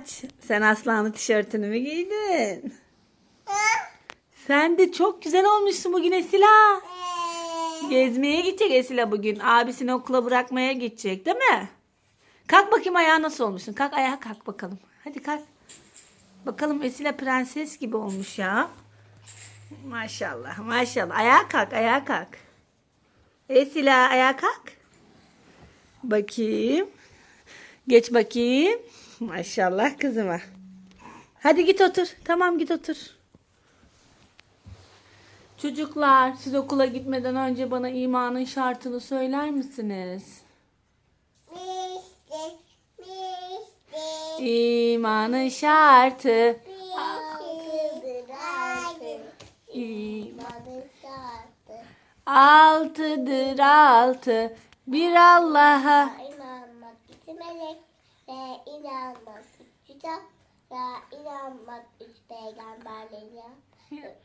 Miraç, sen Aslan'ın tişörtünü mü giydin? Sen de çok güzel olmuşsun bugün Esila. Gezmeye gidecek Esila bugün. Abisini okula bırakmaya gidecek değil mi? Kalk bakayım ayağa nasıl olmuşsun? Kalk ayağa kalk bakalım. Hadi kalk. Bakalım Esila prenses gibi olmuş ya. Maşallah maşallah. Ayağa kalk ayağa kalk. Esila ayağa kalk. Bakayım. Geç bakayım. Maşallah kızıma. Hadi git otur. Tamam git otur. Çocuklar siz okula gitmeden önce bana imanın şartını söyler misiniz? İmanın şartı. Altıdır altı. Bir Allah'a. inanmak melek ve inanmak kitap ve inanmak üç peygamberlere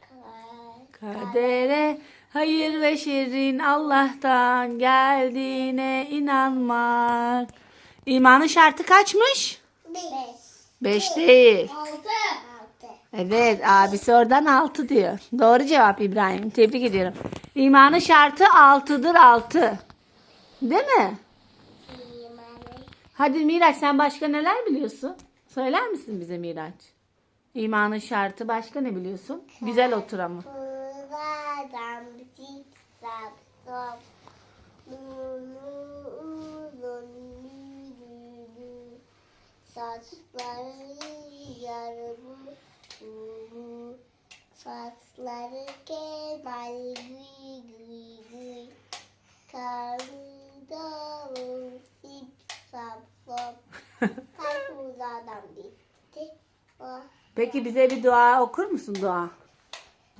Kadere hayır ve şerrin Allah'tan geldiğine inanmak. İmanın şartı kaçmış? beş Beş değil. altı Evet abisi oradan altı diyor. Doğru cevap İbrahim. Tebrik ediyorum. İmanın şartı altıdır altı. Değil mi? Hadi Miraç sen başka neler biliyorsun? Söyler misin bize Miraç? İmanın şartı başka ne biliyorsun? Güzel otur ama. Kuladan bitik sapsop Lulu uzun lülülü Saçları yarımı Peki bize bir dua okur musun dua?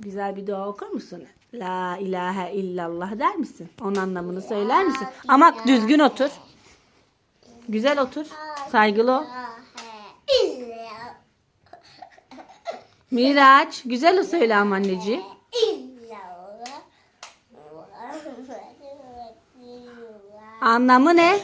Güzel bir dua okur musun? La ilahe illallah der misin? Onun anlamını söyler misin? Ama düzgün otur. Güzel otur. Saygılı ol. Miraç güzel o söyle ama anneciğim. Anlamı ne?